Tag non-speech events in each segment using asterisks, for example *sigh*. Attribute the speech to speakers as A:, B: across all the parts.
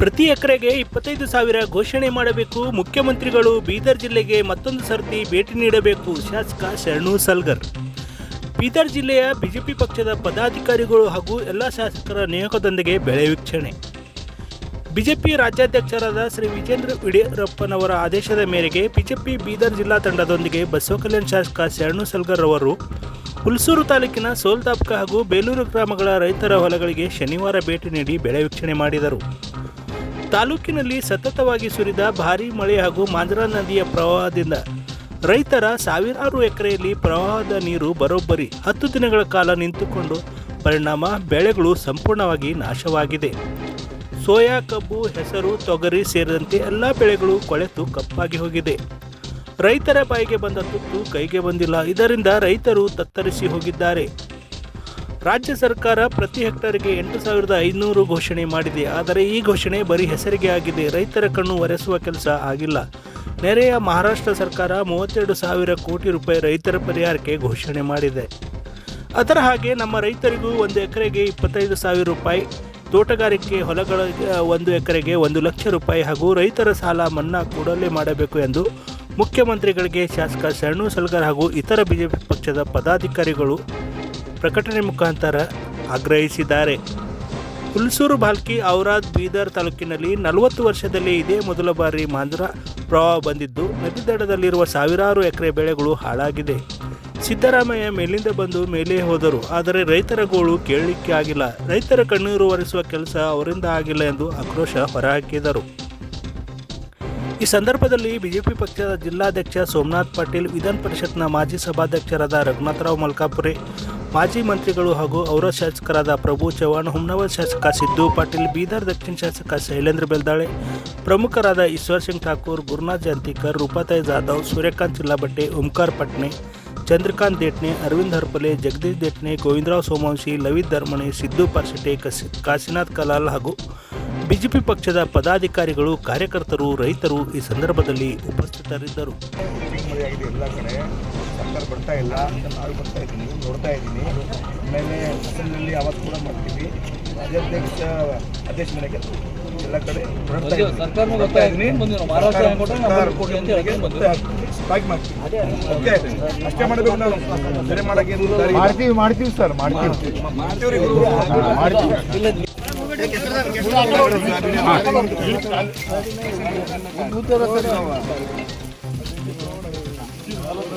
A: ಪ್ರತಿ ಎಕರೆಗೆ ಇಪ್ಪತ್ತೈದು ಸಾವಿರ ಘೋಷಣೆ ಮಾಡಬೇಕು. ಮುಖ್ಯಮಂತ್ರಿಗಳು ಬೀದರ್ ಜಿಲ್ಲೆಗೆ ಮತ್ತೊಂದು ಸರ್ತಿ ಭೇಟಿ ನೀಡಬೇಕು. ಶಾಸಕ ಶರಣು ಸಲ್ಗರ್. ಬೀದರ್ ಜಿಲ್ಲೆಯ ಬಿಜೆಪಿ ಪಕ್ಷದ ಪದಾಧಿಕಾರಿಗಳು ಹಾಗೂ ಎಲ್ಲ ಶಾಸಕರ ನಿಯೋಗದೊಂದಿಗೆ ಬೆಳೆ ವೀಕ್ಷಣೆ. ಬಿಜೆಪಿ ರಾಜ್ಯಾಧ್ಯಕ್ಷರಾದ ಶ್ರೀ ವಿಜೇಂದ್ರ ಯಡಿಯೂರಪ್ಪನವರ ಆದೇಶದ ಮೇರೆಗೆ ಬಿಜೆಪಿ ಬೀದರ್ ಜಿಲ್ಲಾ ತಂಡದೊಂದಿಗೆ ಬಸವಕಲ್ಯಾಣ ಶಾಸಕ ಶರಣು ಸಲ್ಗರ್ ಅವರು ಹುಲ್ಸೂರು ತಾಲೂಕಿನ ಸೋಲ್ತಾಪ್ಕ ಹಾಗೂ ಬೇಲೂರು ಗ್ರಾಮಗಳ ರೈತರ ಹೊಲಗಳಿಗೆ ಶನಿವಾರ ಭೇಟಿ ನೀಡಿ ಬೆಳೆ ವೀಕ್ಷಣೆ ಮಾಡಿದರು. ತಾಲೂಕಿನಲ್ಲಿ ಸತತವಾಗಿ ಸುರಿದ ಭಾರೀ ಮಳೆ ಹಾಗೂ ಮಾಂಜ್ರಾ ನದಿಯ ಪ್ರವಾಹದಿಂದ ರೈತರ ಸಾವಿರಾರು ಎಕರೆಯಲ್ಲಿ ಪ್ರವಾಹದ ನೀರು ಬರೋಬ್ಬರಿ ಹತ್ತು ದಿನಗಳ ಕಾಲ ನಿಂತುಕೊಂಡು ಪರಿಣಾಮ ಬೆಳೆಗಳು ಸಂಪೂರ್ಣವಾಗಿ ನಾಶವಾಗಿದೆ. ಸೋಯಾ ಕಬ್ಬು, ಹೆಸರು, ತೊಗರಿ ಸೇರಿದಂತೆ ಎಲ್ಲ ಬೆಳೆಗಳು ಕೊಳೆತು ಕಪ್ಪಾಗಿ ಹೋಗಿದೆ. ರೈತರ ಬಾಯಿಗೆ ಬಂದ ತುತ್ತು ಕೈಗೆ ಬಂದಿಲ್ಲ. ಇದರಿಂದ ರೈತರು ತತ್ತರಿಸಿ ಹೋಗಿದ್ದಾರೆ. ರಾಜ್ಯ ಸರ್ಕಾರ ಪ್ರತಿ ಹೆಕ್ಟರ್ಗೆ ಎಂಟು ಸಾವಿರದ ಐನೂರು ಘೋಷಣೆ ಮಾಡಿದೆ. ಆದರೆ ಈ ಘೋಷಣೆ ಬರೀ ಹೆಸರಿಗೆ ಆಗಿದೆ. ರೈತರ ಕಣ್ಣು ಒರೆಸುವ ಕೆಲಸ ಆಗಿಲ್ಲ. ನೆರೆಯ ಮಹಾರಾಷ್ಟ್ರ ಸರ್ಕಾರ ಮೂವತ್ತೆರಡು ಸಾವಿರ ಕೋಟಿ ರೂಪಾಯಿ ರೈತರ ಪರಿಹಾರಕ್ಕೆ ಘೋಷಣೆ ಮಾಡಿದೆ. ಅದರ ಹಾಗೆ ನಮ್ಮ ರೈತರಿಗೂ ಒಂದು ಎಕರೆಗೆ ಇಪ್ಪತ್ತೈದು ಸಾವಿರ ರೂಪಾಯಿ, ತೋಟಗಾರಿಕೆ ಹೊಲಗಳ ಒಂದು ಎಕರೆಗೆ ಒಂದು ಲಕ್ಷ ರೂಪಾಯಿ ಹಾಗೂ ರೈತರ ಸಾಲ ಮನ್ನಾ ಕೂಡಲೇ ಮಾಡಬೇಕು ಎಂದು ಮುಖ್ಯಮಂತ್ರಿಗಳಿಗೆ ಶಾಸಕ ಶರಣು ಸಲ್ಗರ್ ಹಾಗೂ ಇತರ ಬಿಜೆಪಿ ಪಕ್ಷದ ಪದಾಧಿಕಾರಿಗಳು ಪ್ರಕಟಣೆ ಮುಖಾಂತರ ಆಗ್ರಹಿಸಿದ್ದಾರೆ. ಹುಲ್ಸೂರು ಭಾಲ್ಕಿ ಔರಾದ್ ಬೀದರ್ ತಾಲೂಕಿನಲ್ಲಿ ನಲವತ್ತು ವರ್ಷದಲ್ಲಿ ಇದೇ ಮೊದಲ ಬಾರಿ ಮಾಂಜ್ರ ಪ್ರವಾಹ ಬಂದಿದ್ದು ನದಿ ದಡದಲ್ಲಿರುವ ಸಾವಿರಾರು ಎಕರೆ ಬೆಳೆಗಳು ಹಾಳಾಗಿದೆ. ಸಿದ್ದರಾಮಯ್ಯ ಮೇಲಿಂದ ಬಂದು ಮೇಲೆ ಹೋದರು, ಆದರೆ ರೈತರ ಗೋಳು ಕೇಳಲಿಕ್ಕೆ ಆಗಿಲ್ಲ. ರೈತರ ಕಣ್ಣೀರು ಒರೆಸುವ ಕೆಲಸ ಅವರಿಂದ ಆಗಿಲ್ಲ ಎಂದು ಆಕ್ರೋಶ ಹೊರಹಾಕಿದರು. ಈ ಸಂದರ್ಭದಲ್ಲಿ ಬಿಜೆಪಿ ಪಕ್ಷದ ಜಿಲ್ಲಾಧ್ಯಕ್ಷ ಸೋಮನಾಥ್ ಪಾಟೀಲ್, ವಿಧಾನ ಪರಿಷತ್ನ ಮಾಜಿ ಸಭಾಧ್ಯಕ್ಷರಾದ ರಘುನಾಥರಾವ್ ಮಲ್ಕಾಪುರೆ ಮಾಜಿ ಮಂತ್ರಿಗಳು ಹಾಗೂ ಅವರ ಶಾಸಕರಾದ ಪ್ರಭು ಚವ್ಹಾಣ್ ಹುಮ್ನಾಬಾದ್ ಶಾಸಕ ಸಿದ್ದು ಪಾಟೀಲ್, ಬೀದರ್ ದಕ್ಷಿಣ ಶಾಸಕ ಶೈಲೇಂದ್ರ ಬೆಲ್ದಾಳೆ, ಪ್ರಮುಖರಾದ ಈಶ್ವರ್ ಸಿಂಗ್ ಠಾಕೂರ್, ಗುರುನಾಥ್ ಜಾಂತಿಕರ್ ರೂಪಾತಾಯಿ ಜಾಧವ್, ಸೂರ್ಯಕಾಂತ್ ಚಿಲ್ಲಾಬಟ್ಟೆ ಓಂಕಾರ್ ಪಟ್ನೆ, ಚಂದ್ರಕಾಂತ್ ದೇಟ್ನೆ, ಅರವಿಂದ್ ಹರ್ಪಲೆ, ಜಗದೀಶ್ ದೇಟ್ನೆ, ಗೋವಿಂದರಾವ್ ಸೋಮವಂಶಿ ಲವಿತ್ ಧರ್ಮಣೆ, ಸಿದ್ದು ಪಾರ್ಶೆಟೆ ಕಸಿ, ಕಾಶಿನಾಥ್ ಕಲಾಲ್ ಹಾಗೂ ಬಿಜೆಪಿ ಪಕ್ಷದ ಪದಾಧಿಕಾರಿಗಳು, ಕಾರ್ಯಕರ್ತರು, ರೈತರು ಈ ಸಂದರ್ಭದಲ್ಲಿ ಉಪಸ್ಥಿತರಿದ್ದರು.
B: ಸರ್ಕಾರ ಬರ್ತಾ ಇಲ್ಲ ನಾನು ಬರ್ತಾ ಇದ್ದೀನಿ ನೋಡ್ತಾ ಇದ್ದೀನಿ ಆಮೇಲೆ ಅಸೆಂಬ್ಲಿಯಲ್ಲಿ ಅವತ್ತು ಕೂಡ ಮಾಡ್ತೀವಿ. ರಾಜ್ಯಾಧ್ಯಕ್ಷ ಅಧ್ಯಕ್ಷ ಮನೆಗೆ ಎಲ್ಲ ಕಡೆ.
C: ಬರ್ತಾ ಇದ್ದೀನಿ.
B: ಅಷ್ಟೇ ಮಾಡಬೇಕು ನಾವು. ಸರಿ ಮಾಡಕ್ಕೆ.
D: ಮಾಡ್ತೀವಿ ಮಾಡ್ತೀವಿ ಸರ್ ಮಾಡ್ತೀವಿ. ಮಾಡ್ತೀವಿ.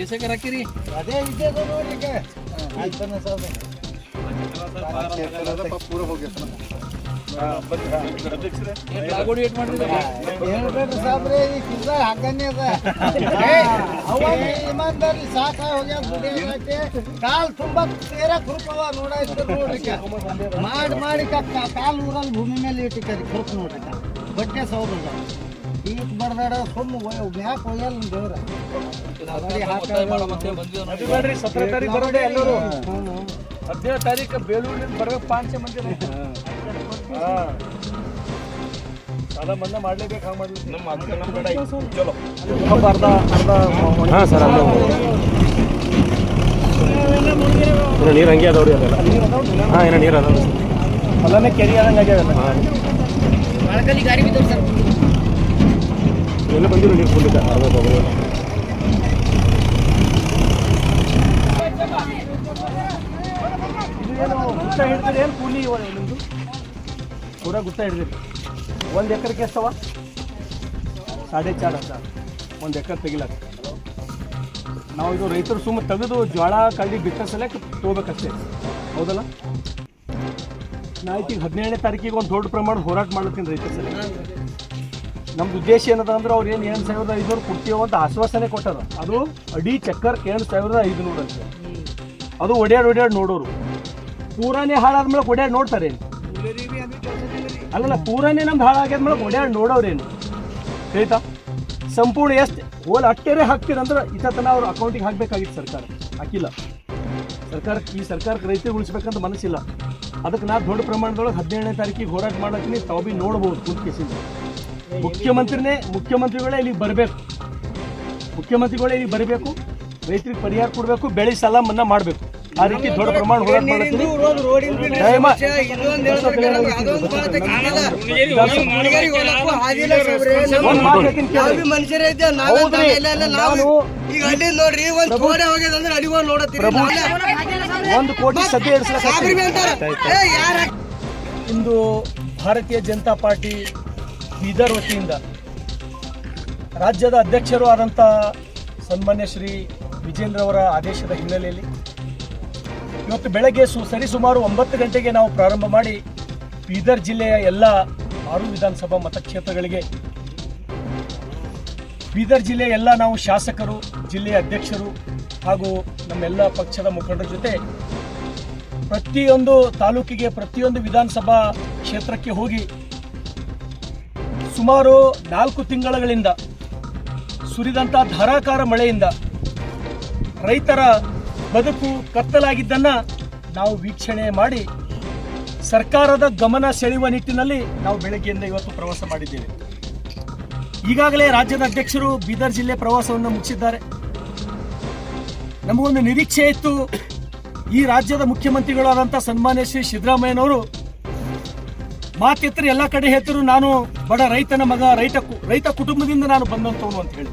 D: ತೊಗರಿನೇ ತಿರುಗಿ
C: ಮಂದಿ ಅಲ್ಲ ಅಷ್ಟು ಹೊಲ ಇದು ಎಷ್ಟು ಎಕರೆ ಹಾಕಿರಿ
B: ಪೂರ ಹೋಗಿ
C: ಏನ್ ಲಾಗೋಡಿ ಏಟ್ ಮಾಡಿದ್ರಿ
E: ಹೇಳ್ಬೇಡ್ರಿ ಸಾಬ್ರೆ ಈ ಕಿಲ್ಲ ಹಗ್ಗನೇ ಅದ. *laughs* ಅವಾಗ ಇಮಾನ್ದಾರಿ ಸಾಕ ಹೋಗ್ಯಾದ ಕಾಲ್ ತುಂಬಾ ಸೇರ ಕುರುಪವ ನೋಡಾಯ್ತು ನೋಡ್ರಿ ಮಾಡಿ ಮಾಡಿ ಕಾಲ್ ಊರಲ್ಲಿ ಭೂಮಿ ಮೇಲೆ ಇಟ್ಟಿದ್ದಾರೆ ಕುರುಪ್ ನೋಡ್ರಿ ಬಟ್ಟೆ ಸೌರದ ಈಗ ಬರ್ದಾಡ ಸುಮ್ಮ ಮ್ಯಾಕ್ ಹೋಗ್ಯಲ್ಲ ದೇವ್ರ
C: ನೋಡಿ
E: ಸತ್ರ ತಾರೀಕು ಬರೋದೇ ಎಲ್ಲರೂ.
C: ಹದಿನೇಳು ತಾರೀಕು ಬೇಲೂರಿನಿಂದ ಬರ್ಬೇಕು ಪಾಂಚ ಮಂದಿ
B: ಸಾಲ ಮನ್ನಾ ಮಾಡ್ಲೇಬೇಕು ಹಂಗೆ ಮಾಡ್ಲಿ. ನಮ್ಮ ಅದಕ್ಕೆ ನಮ್ಮ ಬೇಡ. ಚಲೋ.
E: ಅರ್ಧ ಅರ್ಧ
D: ಹಾಂ ಸರ್ ಅದು ನೀರು ಹಂಗೆ ಅದಾವ್ರಿ ಅದೆಲ್ಲ ಹಾಂ ಏನೋ ನೀರು ಅದಾವ
E: ಹೊಲನೇ ಕೆರಿ ಆದಂಗೆ
D: ಆಗ್ಯಾವ ಗಾಡಿ ಇದೆ ಬಂದಿರೋ ನೀರು
E: ಏನು ಗುತ್ತ ಹಿಡಿದ್ರಿ ಏನು ಕೂಲಿ ಇವ ನಿಮ್ಮದು ಗುತ್ತ ಹಿಡಿದ್ರಿ ಒಂದು ಎಕರೆಗೆ ಎಷ್ಟವ ಸಾಡೆ ಚಾರ್ ಅಂತ ಒಂದು ಎಕರೆ ತೆಗಿಲಕ್ಕ ನಾವು ಇದು ರೈತರು ಸುಮ್ಮ ತೆಗೆದು ಜೋಳ ಕಳ್ಳಿ ಬಿತ್ತ ಸಲಕ್ಕೆ ತೊಗೋಬೇಕಷ್ಟೇ. ಹೌದಲ್ಲ? ನಾ ಈಗ ಹದಿನೇಳನೇ ತಾರೀಕಿಗೆ ಒಂದು ದೊಡ್ಡ ಪ್ರಮಾಣದ ಹೋರಾಟ ಮಾಡ್ತೀನಿ ರೈತರ ಸಲ ನಮ್ದು ಉದ್ದೇಶ ಏನದ ಅಂದ್ರೆ ಅವ್ರು ಏನು ಏಳು ಸಾವಿರದ ಐದುನೂರು ಕೊಡ್ತೀವೋ ಅಂತ ಆಶ್ವಾಸನೆ ಕೊಟ್ಟದ ಅದು ಅಡಿ, ಚಕ್ಕರ್ ಏನು ಸಾವಿರದ ಐದುನೂರು ಅಂತ. ಅದು ಒಡ್ಯಾಡ್ ಒಡ್ಯಾಡ್ ನೋಡೋರು. ಪೂರಾನೇ ಹಾಳಾದ್ಮೇಲೆ ಒಡ್ಯಾಡ್ ನೋಡ್ತಾರೆ. ಅಲ್ಲಲ್ಲ, ಪೂರಾನೇ ನಮ್ದು ಹಾಳಾಗ್ಯಾದ್ಮೇಲೆ ಒಡ್ಯಾಡ್ ನೋಡೋರೇನು ಹೇಳ್ತಾ
D: ಸಂಪೂರ್ಣ ಎಷ್ಟು ಹೋಲ್ ಅಟ್ಟೆರೆ ಹಾಕ್ತೀರಂದ್ರೆ ಇತ್ತತನ ಅವ್ರ ಅಕೌಂಟಿಗೆ ಹಾಕಬೇಕಾಗಿತ್ತು ಸರ್ಕಾರ. ಹಾಕಿಲ್ಲ. ಸರ್ಕಾರಕ್ಕೆ ಈ ಸರ್ಕಾರಕ್ಕೆ ರೈತರು ಉಳಿಸ್ಬೇಕಂತ ಮನಸ್ಸಿಲ್ಲ. ಅದಕ್ಕೆ ನಾ ದೊಡ್ಡ ಪ್ರಮಾಣದೊಳಗೆ ಹದಿನೇಳನೇ ತಾರೀಕಿಗೆ ಹೋರಾಟ ಮಾಡತ್ತೀನಿ ತಾವು ಬಿ ನೋಡ್ಬೋದು ಕುಂತ ಮುಖ್ಯಮಂತ್ರಿನೇ ಮುಖ್ಯಮಂತ್ರಿಗಳೇ ಇಲ್ಲಿಗೆ ಬರಬೇಕು. ಮುಖ್ಯಮಂತ್ರಿಗಳೇ ಇಲ್ಲಿ ಬರಬೇಕು. ರೈತರಿಗೆ ಪರಿಹಾರ ಕೊಡಬೇಕು. ಬೆಳೆ ಸಾಲ ಮನ್ನಾ ಮಾಡಬೇಕು. ಆ ರೀತಿ ದೊಡ್ಡ ಪ್ರಮಾಣ ಹೋರಾಟ ಮಾಡ್ತೀನಿ. ಒಂದ್ ಕೋಟಿ ಸದ್ಯ ಇಂದು ಭಾರತೀಯ ಜನತಾ ಪಾರ್ಟಿ ಬೀದರ್ ವತಿಯಿಂದ. ರಾಜ್ಯದ ಅಧ್ಯಕ್ಷರು ಆದಂಥ ಸನ್ಮಾನ್ಯ ಶ್ರೀ ವಿಜೇಂದ್ರ ಅವರ ಆದೇಶದ ಹಿನ್ನೆಲೆಯಲ್ಲಿ ಇವತ್ತು ಬೆಳಗ್ಗೆ ಸು ಸರಿಸುಮಾರು ಒಂಬತ್ತು ಗಂಟೆಗೆ ನಾವು ಪ್ರಾರಂಭ ಮಾಡಿ ಬೀದರ್ ಜಿಲ್ಲೆಯ ಎಲ್ಲ ಆರು ವಿಧಾನಸಭಾ ಮತಕ್ಷೇತ್ರಗಳಿಗೆ ಬೀದರ್ ಜಿಲ್ಲೆಯ ಎಲ್ಲ ನಾವು ಶಾಸಕರು, ಜಿಲ್ಲೆಯ ಅಧ್ಯಕ್ಷರು ಹಾಗೂ ನಮ್ಮೆಲ್ಲ ಪಕ್ಷದ ಮುಖಂಡರ ಜೊತೆ ಪ್ರತಿಯೊಂದು ತಾಲೂಕಿಗೆ ಪ್ರತಿಯೊಂದು ವಿಧಾನಸಭಾ ಕ್ಷೇತ್ರಕ್ಕೆ ಹೋಗಿ ಸುಮಾರು ನಾಲ್ಕು ತಿಂಗಳುಗಳಿಂದ ಸುರಿದಂಥ ಧಾರಾಕಾರ ಮಳೆಯಿಂದ ರೈತರ ಬದುಕು ಕತ್ತಲಾಗಿದ್ದನ್ನ ನಾವು ವೀಕ್ಷಣೆ ಮಾಡಿ ಸರ್ಕಾರದ ಗಮನ ಸೆಳೆಯುವ ನಿಟ್ಟಿನಲ್ಲಿ ನಾವು ಬೆಳಗ್ಗೆಯಿಂದ ಇವತ್ತು ಪ್ರವಾಸ ಮಾಡಿದ್ದೇವೆ. ಈಗಾಗಲೇ ರಾಜ್ಯದ ಅಧ್ಯಕ್ಷರು ಬೀದರ್ ಜಿಲ್ಲೆ ಪ್ರವಾಸವನ್ನು ಮುಗಿಸಿದ್ದಾರೆ. ನಮಗೊಂದು ನಿರೀಕ್ಷೆ ಇತ್ತು ಈ ರಾಜ್ಯದ ಮುಖ್ಯಮಂತ್ರಿಗಳಾದಂಥ ಸನ್ಮಾನ್ಯ ಶ್ರೀ ಸಿದ್ದರಾಮಯ್ಯನವರು ಮಾತೆತ್ತರು ಎಲ್ಲ ಕಡೆ ಹೇಳ್ತಿರು ನಾನು ಬಡ ರೈತನ ಮಗ, ರೈತ ರೈತ ಕುಟುಂಬದಿಂದ ನಾನು ಬಂದಂಥವನು ಅಂತ ಹೇಳಿ.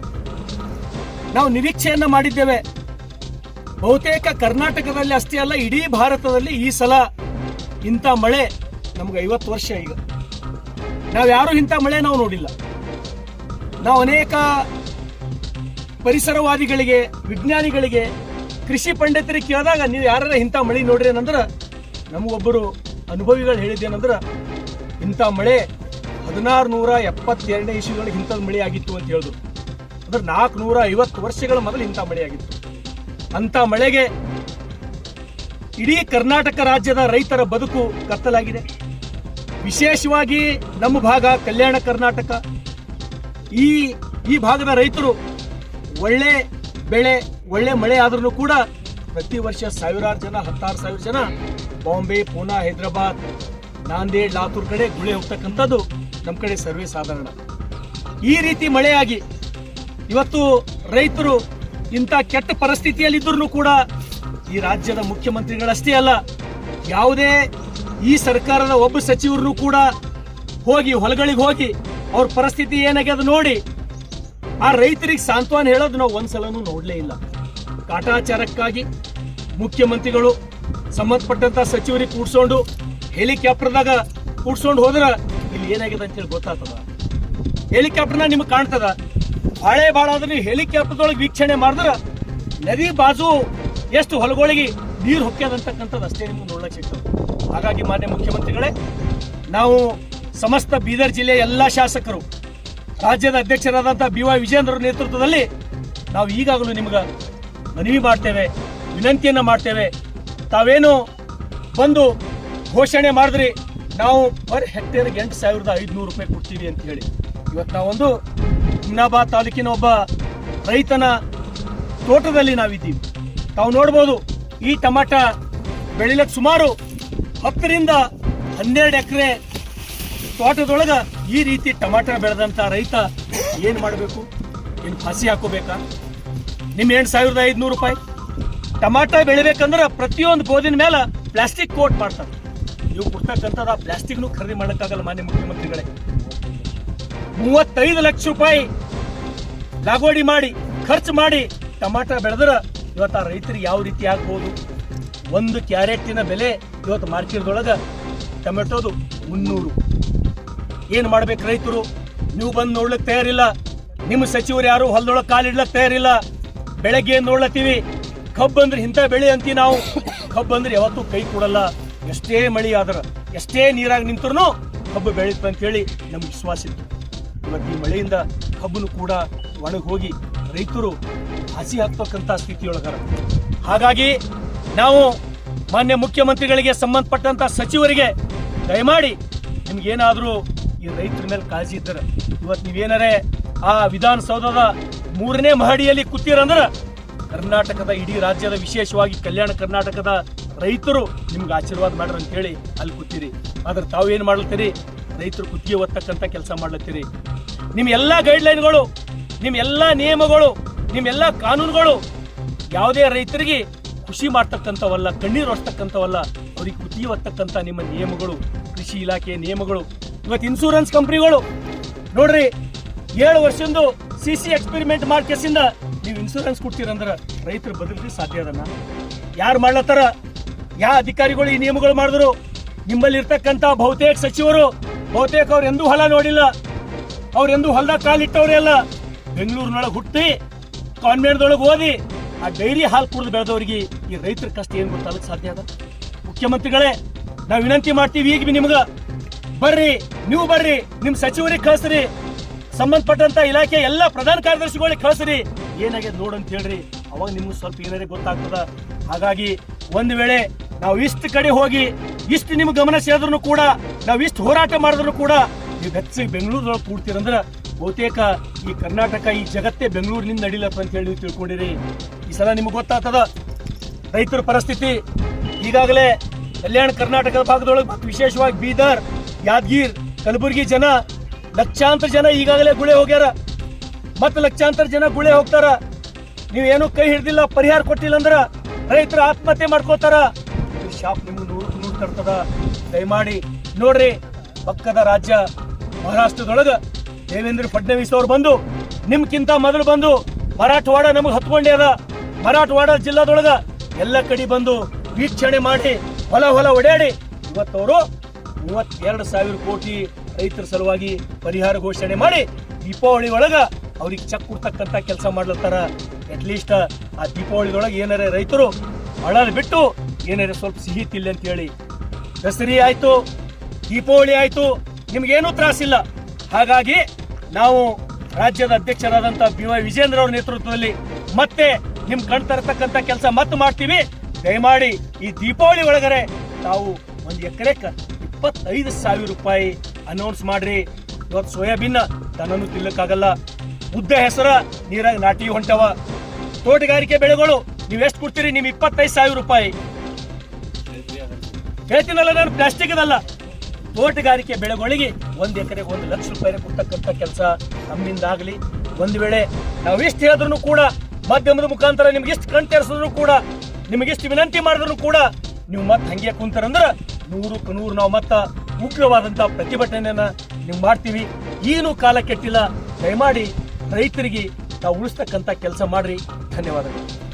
D: ನಾವು ನಿರೀಕ್ಷೆಯನ್ನು ಮಾಡಿದ್ದೇವೆ. ಬಹುತೇಕ ಕರ್ನಾಟಕದಲ್ಲಿ ಅಷ್ಟೇ ಅಲ್ಲ, ಇಡೀ ಭಾರತದಲ್ಲಿ ಈ ಸಲ ಇಂಥ ಮಳೆ ನಮ್ಗೆ ಐವತ್ತು ವರ್ಷ ಈಗ. ನಾವು ಯಾರು ಇಂಥ ಮಳೆ ನಾವು ನೋಡಿಲ್ಲ. ನಾವು ಅನೇಕ ಪರಿಸರವಾದಿಗಳಿಗೆ, ವಿಜ್ಞಾನಿಗಳಿಗೆ, ಕೃಷಿ ಪಂಡಿತರಿಗೆ ಕೇಳಿದಾಗ, ನೀವು ಯಾರ ಇಂಥ ಮಳೆ ನೋಡ್ರಿ ಏನಂದ್ರೆ ನಮಗೊಬ್ಬರು ಅನುಭವಿಗಳು ಹೇಳಿದ್ದೇನಂದ್ರ ಇಂಥ ಮಳೆ ಹದಿನಾರು ನೂರ ಎಪ್ಪತ್ತೆರಡನೇ ಇಸ್ವಿಗಳಿಗೆ ಇಂಥದ್ದು ಮಳೆ ಆಗಿತ್ತು ಅಂತ ಹೇಳಿದ್ರು ಅಂದ್ರೆ ನಾಲ್ಕು ನೂರ ಐವತ್ತು ವರ್ಷಗಳ ಮೊದಲು ಇಂಥ ಮಳೆ ಆಗಿತ್ತು ಅಂಥ ಮಳೆಗೆ ಇಡೀ ಕರ್ನಾಟಕ ರಾಜ್ಯದ ರೈತರ ಬದುಕು ಕತ್ತಲಾಗಿದೆ. ವಿಶೇಷವಾಗಿ ನಮ್ಮ ಭಾಗ ಕಲ್ಯಾಣ ಕರ್ನಾಟಕ. ಈ ಈ ಭಾಗದ ರೈತರು ಒಳ್ಳೆ ಬೆಳೆ, ಒಳ್ಳೆ ಮಳೆ ಆದ್ರೂ ಕೂಡ ಪ್ರತಿ ವರ್ಷ ಸಾವಿರಾರು ಜನ, ಹತ್ತಾರು ಸಾವಿರ ಜನ ಬಾಂಬೆ ಪೂನಾ ಹೈದರಾಬಾದ್ ನಾಂದೇಡ್, ಲಾತೂರ್ ಕಡೆ ಗುಳೆ ಹೋಗ್ತಕ್ಕಂಥದ್ದು ನಮ್ಮ ಕಡೆ ಸರ್ವೇ ಸಾಧಾರಣ. ಈ ರೀತಿ ಮಳೆಯಾಗಿ ಇವತ್ತು ರೈತರು ಇಂಥ ಕೆಟ್ಟ ಪರಿಸ್ಥಿತಿಯಲ್ಲಿದ್ದರೂ ಕೂಡ ಈ ರಾಜ್ಯದ ಮುಖ್ಯಮಂತ್ರಿಗಳಷ್ಟೇ ಅಲ್ಲ, ಯಾವುದೇ ಈ ಸರ್ಕಾರದ ಒಬ್ಬ ಸಚಿವರನ್ನು ಕೂಡ ಹೋಗಿ ಹೊಲಗಳಿಗೆ ಹೋಗಿ ಅವ್ರ ಪರಿಸ್ಥಿತಿ ಏನಾಗ್ಯದ ನೋಡಿ ಆ ರೈತರಿಗೆ ಸಾಂತ್ವನ ಹೇಳೋದು ನಾವು ಒಂದ್ಸಲನೂ ನೋಡಲೇ ಇಲ್ಲ. ಕಾಟಾಚಾರಕ್ಕಾಗಿ ಮುಖ್ಯಮಂತ್ರಿಗಳು ಸಂಬಂಧಪಟ್ಟಂತ ಸಚಿವರಿಗೆ ಕೂಡ್ಸೋಂಡು ಹೆಲಿಕಾಪ್ಟರ್ದಾಗ ಕೂಡ್ಸ್ಕೊಂಡು ಹೋದ್ರೆ ಇಲ್ಲಿ ಏನಾಗಿದೆ ಅಂತ ಹೇಳಿ ಗೊತ್ತಾಗ್ತದ. ಹೆಲಿಕಾಪ್ಟರ್ನ ನಿಮ್ಗೆ ಕಾಣ್ತದ. ಬಾಳೆ ಬಾಳ ಆದ್ರೆ ನೀವು ಹೆಲಿಕಾಪ್ಟರ್ದೊಳಗೆ ವೀಕ್ಷಣೆ ಮಾಡಿದ್ರೆ ನದಿ ಬಾಜು ಎಷ್ಟು ಹೊಲಗಳಿಗೆ ನೀರು ಹೊಕ್ಕ್ಯದಂತಕ್ಕಂಥದ್ದು ಅಷ್ಟೇ ನಿಮ್ಗೆ ನೋಡ್ಲಿಕ್ಕೆ ಸಿಗ್ತದೆ. ಹಾಗಾಗಿ ಮಾನ್ಯ ಮುಖ್ಯಮಂತ್ರಿಗಳೇ, ನಾವು ಸಮಸ್ತ ಬೀದರ್ ಜಿಲ್ಲೆಯ ಎಲ್ಲ ಶಾಸಕರು, ರಾಜ್ಯದ ಅಧ್ಯಕ್ಷರಾದಂಥ ಬಿ ವೈ ವಿಜಯೇಂದ್ರ ನೇತೃತ್ವದಲ್ಲಿ ನಾವು ಈಗಾಗಲೂ ನಿಮ್ಗೆ ಮನವಿ ಮಾಡ್ತೇವೆ, ವಿನಂತಿಯನ್ನ ಮಾಡ್ತೇವೆ. ತಾವೇನು ಬಂದು ಘೋಷಣೆ ಮಾಡಿದ್ರಿ. ನಾವು ಪರ್ ಹೆಕ್ಟೇರ್ಗೆ ಎಂಟು ಸಾವಿರದ ಐದುನೂರು ರೂಪಾಯಿ ಕೊಡ್ತೀವಿ ಅಂತ ಹೇಳಿ. ಇವತ್ತು ನಾವೊಂದು ಹುಮ್ನಾಬಾದ್ ತಾಲೂಕಿನ ಒಬ್ಬ ರೈತನ ತೋಟದಲ್ಲಿ ನಾವಿದ್ದೀವಿ. ತಾವು ನೋಡ್ಬೋದು, ಈ ಟಮಾಟ ಬೆಳಿಲಕ್ಕೆ ಸುಮಾರು ಹತ್ತರಿಂದ ಹನ್ನೆರಡು ಎಕರೆ ತೋಟದೊಳಗೆ ಈ ರೀತಿ ಟಮಾಟ ಬೆಳೆದಂಥ ರೈತ ಏನು ಮಾಡಬೇಕು? ಏನು ಹಸಿ ಹಾಕೋಬೇಕಾ? ನಿಮ್ಮ ಎಂಟು ಸಾವಿರದ ಐದುನೂರು ರೂಪಾಯಿ. ಟಮಾಟ ಬೆಳಿಬೇಕಂದ್ರೆ ಪ್ರತಿಯೊಂದು ಗೋದಿನ ಮೇಲೆ ಪ್ಲಾಸ್ಟಿಕ್ ಕೋಟ್ ಮಾಡ್ತಾರೆ. ನೀವು ಕೊಡ್ತಕ್ಕಂಥದ್ದು ಆ ಪ್ಲಾಸ್ಟಿಕ್ನು ಖರೀದಿ ಮಾಡೋಕ್ಕಾಗಲ್ಲ ಮಾನ್ಯ ಮುಖ್ಯಮಂತ್ರಿಗಳೇ. ಮೂವತ್ತೈದು ಲಕ್ಷ ರೂಪಾಯಿ ಲಾಗೋಡಿ ಮಾಡಿ, ಖರ್ಚು ಮಾಡಿ ಟಮಾಟ ಬೆಳೆದ್ರ ಇವತ್ತು ಆ ರೈತರಿಗೆ ಯಾವ ರೀತಿ ಆಗ್ಬೋದು? ಒಂದು ಕ್ಯಾರೆಟಿನ ಬೆಲೆ ಇವತ್ತು ಮಾರ್ಕೆಟ್ದೊಳಗೆ ಟೊಮೆಟೋದು ಮುನ್ನೂರು. ಏನು ಮಾಡ್ಬೇಕು ರೈತರು? ನೀವು ಬಂದು ನೋಡ್ಲಿಕ್ಕೆ ತಯಾರಿಲ್ಲ. ನಿಮ್ಮ ಸಚಿವರು ಯಾರು? ಹೊಲದೊಳಗೆ ಕಾಲಿಡ್ಲಕ್ಕೆ ತಯಾರಿಲ್ಲ. ಬೆಳಗ್ಗೆ ನೋಡ್ಲತ್ತೀವಿ? ಕಬ್ಬು ಅಂದ್ರೆ ಇಂಥ ಬೆಳೆ ಅಂತೀವಿ ನಾವು. ಕಬ್ಬು ಅಂದ್ರೆ ಯಾವತ್ತೂ ಕೈ ಕೊಡಲ್ಲ. ಎಷ್ಟೇ ಮಳಿ ಆದ್ರೆ, ಎಷ್ಟೇ ನೀರಾಗಿ ನಿಂತರೂ ಕಬ್ಬು ಬೆಳೀತು ಅಂತೇಳಿ ನಮ್ಗೆ ವಿಶ್ವಾಸ ಇತ್ತು. ಇವತ್ತು ಈ ಮಳೆಯಿಂದ ಕಬ್ಬನು ಕೂಡ ಒಣಗಿ ಹೋಗಿ ರೈತರು ಹಸಿ ಹಾಕ್ತಕ್ಕಂಥ ಸ್ಥಿತಿಯೊಳಗಾರ. ಹಾಗಾಗಿ ನಾವು ಮಾನ್ಯ ಮುಖ್ಯಮಂತ್ರಿಗಳಿಗೆ ಸಂಬಂಧಪಟ್ಟಂತ ಸಚಿವರಿಗೆ ದಯಮಾಡಿ ನಿಮ್ಗೇನಾದರೂ ಈ ರೈತರ ಮೇಲೆ ಕಾಳಜಿ ಇದ್ದರೆ, ಇವತ್ತು ನೀವೇನಾರೇ ಆ ವಿಧಾನಸೌಧದ ಮೂರನೇ ಮಹಡಿಯಲ್ಲಿ ಕೂತೀರಂದ್ರೆ ಕರ್ನಾಟಕದ ಇಡೀ ರಾಜ್ಯದ ವಿಶೇಷವಾಗಿ ಕಲ್ಯಾಣ ಕರ್ನಾಟಕದ ರೈತರು ನಿಮ್ಗೆ ಆಶೀರ್ವಾದ ಮಾಡ್ರಿ ಅಂತ ಹೇಳಿ ಅಲ್ಲಿ ಕೂತೀರಿ. ಆದ್ರೆ ಏನು ಮಾಡ್ಲತ್ತೀರಿ? ರೈತರು ಕುತ್ತಿಗೆ ಒತ್ತಕ್ಕಂಥ ಕೆಲಸ ಮಾಡ್ಲತ್ತೀರಿ. ನಿಮ್ಮ ಎಲ್ಲ ಗೈಡ್ಲೈನ್ಗಳು ನಿಮ್ಮ ಎಲ್ಲ ನಿಯಮಗಳು ನಿಮ್ಮ ಎಲ್ಲ ಕಾನೂನುಗಳು ಯಾವುದೇ ರೈತರಿಗೆ ಖುಷಿ ಮಾಡ್ತಕ್ಕಂಥವಲ್ಲ, ಕಣ್ಣೀರು ಹೊಸ್ತಕ್ಕಂಥವಲ್ಲ ಅವ್ರಿಗೆ ಕುತ್ತಿಗೆ ಒತ್ತಕ್ಕಂಥ ನಿಮ್ಮ ನಿಯಮಗಳು, ಕೃಷಿ ಇಲಾಖೆ ನಿಯಮಗಳು, ಇವತ್ತು ಇನ್ಶೂರೆನ್ಸ್ ಕಂಪ್ನಿಗಳು ನೋಡ್ರಿ, ಏಳು ವರ್ಷದ್ದು ಸಿ ಸಿ ಎಕ್ಸ್ಪೆರಿಮೆಂಟ್ ಮಾರ್ಕೆಸಿಂದ ನೀವು ಇನ್ಶೂರೆನ್ಸ್ ಕೊಡ್ತೀರಂದ್ರ ರೈತರು ಬದುಕಲಿ ಸಾಧ್ಯ ಅದನ್ನ. ಯಾರು ಮಾಡ್ಲತ್ತಾರ? ಯಾವ ಅಧಿಕಾರಿಗಳು ಈ ನಿಯಮಗಳು ಮಾಡಿದ್ರು? ನಿಮ್ಮಲ್ಲಿ ಇರ್ತಕ್ಕಂತ ಬಹುತೇಕ ಸಚಿವರು, ಬಹುತೇಕ ಅವ್ರು ಎಂದೂ ಹೊಲ ನೋಡಿಲ್ಲ. ಅವ್ರೆಂದೂ ಹೊಲದಾಗ ಕಾಲಿಟ್ಟವ್ರೆ ಅಲ್ಲ. ಬೆಂಗಳೂರಿನೊಳಗೆ ಹುಟ್ಟಿ ಕಾನ್ವೆಂಟ್ದೊಳಗೆ ಓದಿ ಆ ಡೈರಿ ಹಾಲು ಕುಡಿದು ಬೆಳೆದವರಿಗೆ ಈ ರೈತರ ಕಷ್ಟ ಏನು ಗೊತ್ತಾಗಕ್ಕೆ ಸಾಧ್ಯ ಅದ ಮುಖ್ಯಮಂತ್ರಿಗಳೇ, ನಾವು ವಿನಂತಿ ಮಾಡ್ತೀವಿ ಈಗ ನಿಮ್ಗೆ. ನಿಮ್ಗ ಬರ್ರಿ, ನೀವು ಬರ್ರಿ ನಿಮ್ಮ ಸಚಿವರಿಗೆ ಕಳಿಸ್ರಿ. ಸಂಬಂಧಪಟ್ಟಂತ ಇಲಾಖೆ ಎಲ್ಲ ಪ್ರಧಾನ ಕಾರ್ಯದರ್ಶಿಗಳಿಗೆ ಕಳಿಸ್ರಿ. ಏನಾಗ್ಯದ ನೋಡಂತ ಹೇಳ್ರಿ. ಅವಾಗ ನಿಮ್ಗೆ ಸ್ವಲ್ಪ ಏನಾರೇ ಗೊತ್ತಾಗ್ತದ? ಹಾಗಾಗಿ ಒಂದ್ ವೇಳೆ ನಾವು ಇಷ್ಟು ಕಡೆ ಹೋಗಿ ಇಷ್ಟು ನಿಮ್ಗೆ ಗಮನ ಸೇರಿದ್ರು ಕೂಡ, ನಾವು ಇಷ್ಟು ಹೋರಾಟ ಮಾಡಿದ್ರು ಕೂಡ ನೀವು ಹೆಚ್ಚು ಬೆಂಗಳೂರೊಳಗೆ ಕೂಡ್ತೀರಂದ್ರೆ ಬಹುತೇಕ ಈ ಕರ್ನಾಟಕ, ಈ ಜಗತ್ತೇ ಬೆಂಗಳೂರಿನಿಂದ ನಡೀಲಪ್ಪ ಅಂತ ಹೇಳಿ ತಿಳ್ಕೊಂಡಿರಿ. ಈ ಸಲ ನಿಮ್ಗೆ ಗೊತ್ತಾಗ್ತದ? ರೈತರ ಪರಿಸ್ಥಿತಿ, ಈಗಾಗಲೇ ಕಲ್ಯಾಣ ಕರ್ನಾಟಕದ ಭಾಗದೊಳಗೆ ವಿಶೇಷವಾಗಿ ಬೀದರ್, ಯಾದಗಿರ್, ಕಲಬುರಗಿ ಜನ ಲಕ್ಷಾಂತರ ಜನ ಈಗಾಗಲೇ ಗುಳೆ ಹೋಗ್ಯಾರ. ಮತ್ತೆ ಲಕ್ಷಾಂತರ ಜನ ಗುಳೆ ಹೋಗ್ತಾರ. ನೀವೇನು ಕೈ ಹಿಡ್ದಿಲ್ಲ, ಪರಿಹಾರ ಕೊಟ್ಟಿಲ್ಲ ಅಂದ್ರ ರೈತರು ಆತ್ಮಹತ್ಯೆ ಮಾಡ್ಕೋತಾರ ಈ ಶಾಪ್ ನಿಮ್ಗೆ ನೂರು ನೂರು ತರ್ತದ. ದಯಮಾಡಿ ನೋಡ್ರಿ, ಪಕ್ಕದ ರಾಜ್ಯ ಮಹಾರಾಷ್ಟ್ರದೊಳಗ ದೇವೇಂದ್ರ ಫಡ್ನವೀಸ್ ಅವ್ರು ಬಂದು, ನಿಮ್ಕಿಂತ ಮೊದಲು ಬಂದು ಮರಾಠವಾಡ ನಮಗೆ ಹತ್ಕೊಂಡೆ ಅದ. ಮರಾಠವಾಡ ಜಿಲ್ಲಾದೊಳಗ ಎಲ್ಲ ಕಡೆ ಬಂದು ವೀಕ್ಷಣೆ ಮಾಡಿ, ಹೊಲ ಹೊಲ ಓಡಾಡಿ ಇವತ್ತವರು ಮೂವತ್ತೆರಡು ಸಾವಿರ ಕೋಟಿ ರೈತರ ಸಲುವಾಗಿ ಪರಿಹಾರ ಘೋಷಣೆ ಮಾಡಿ, ದೀಪಾವಳಿ ಒಳಗ ಅವ್ರಿಗೆ ಚೆಕ್ ಕೊಡ್ತಕ್ಕಂಥ ಕೆಲಸ ಮಾಡ್ಲತ್ತಾರ. ಅಟ್ಲೀಸ್ಟ್ ಆ ದೀಪಾವಳಿದೊಳಗೆ ಏನಾರೇ ರೈತರು ಅಳಲ್ ಬಿಟ್ಟು ಏನಾರ ಸ್ವಲ್ಪ ಸಿಹಿ ತಿಲ್ಲಿ ಅಂತ ಹೇಳಿ ದಸರಿ ಆಯ್ತು, ದೀಪಾವಳಿ ಆಯ್ತು, ನಿಮ್ಗೇನೂ ತ್ರಾಸಿಲ್ಲ. ಹಾಗಾಗಿ ನಾವು ರಾಜ್ಯದ ಅಧ್ಯಕ್ಷರಾದಂತ ಬಿ ವೈ ವಿಜೇಂದ್ರ ಅವರ ನೇತೃತ್ವದಲ್ಲಿ ಮತ್ತೆ ನಿಮ್ ಕಣ್ ತರತಕ್ಕಂತ ಕೆಲಸ ಮತ್ತೆ ಮಾಡ್ತೀವಿ. ದಯಮಾಡಿ ಈ ದೀಪಾವಳಿ ಒಳಗಡೆ ತಾವು ಒಂದು ಎಕರೆಕ ಇಪ್ಪತ್ತೈದು ಸಾವಿರ ರೂಪಾಯಿ ಅನೌನ್ಸ್ ಮಾಡ್ರಿ. ಇವತ್ತು ಸೋಯಾಬೀನ್ ದನನು ತಿನ್ನಕ್ಕಾಗಲ್ಲ. ಉದ್ದ ಹೆಸರ, ನೀರಾಗ ನಾಟಿ ಹೊಂಟವ. ತೋಟಗಾರಿಕೆ ಬೆಳೆಗಳು, ನೀವು ಎಷ್ಟು ಕೊಡ್ತೀರಿ? ನಿಮ್ ಇಪ್ಪತ್ತೈದು ಸಾವಿರ ರೂಪಾಯಿ. ಹೇಳ್ತೀನಲ್ಲ ನಾನು ಪ್ಲಾಸ್ಟಿಕ್ ಅದಲ್ಲ ತೋಟಗಾರಿಕೆ ಬೆಳೆಗಳಿಗೆ ಒಂದು ಎಕರೆಗೆ ಒಂದು ಲಕ್ಷ ರೂಪಾಯಿ ಕೊಡ್ತಕ್ಕಂಥ ಕೆಲಸ ನಮ್ಮಿಂದ ಆಗಲಿ ಒಂದ್ ವೇಳೆ ನಾವು ಎಷ್ಟು ಹೇಳಿದ್ರು ಕೂಡ, ಮಾಧ್ಯಮದ ಮುಖಾಂತರ ನಿಮ್ಗೆ ಎಷ್ಟು ಕಣ್ ತೆರೆಸಿದ್ರು ಕೂಡ, ನಿಮಗೆ ಎಷ್ಟು ವಿನಂತಿ ಮಾಡಿದ್ರು ಕೂಡ, ನೀವು ಮತ್ತೆ ಹಂಗೆ ಕುಂತಾರಂದ್ರೆ ನೂರಕ್ಕೆ ನೂರು ನಾವು ಮತ್ತ ಉಗ್ರವಾದಂಥ ಪ್ರತಿಭಟನೆಯನ್ನು ನೀವು ಮಾಡ್ತೀವಿ. ಏನು ಕಾಲ ಕೆಟ್ಟಿಲ್ಲ. ದಯಮಾಡಿ ರೈತರಿಗೆ ತಾವು ಉಳಿಸ್ತಕ್ಕಂಥ ಕೆಲಸ ಮಾಡ್ರಿ. ಧನ್ಯವಾದಗಳು.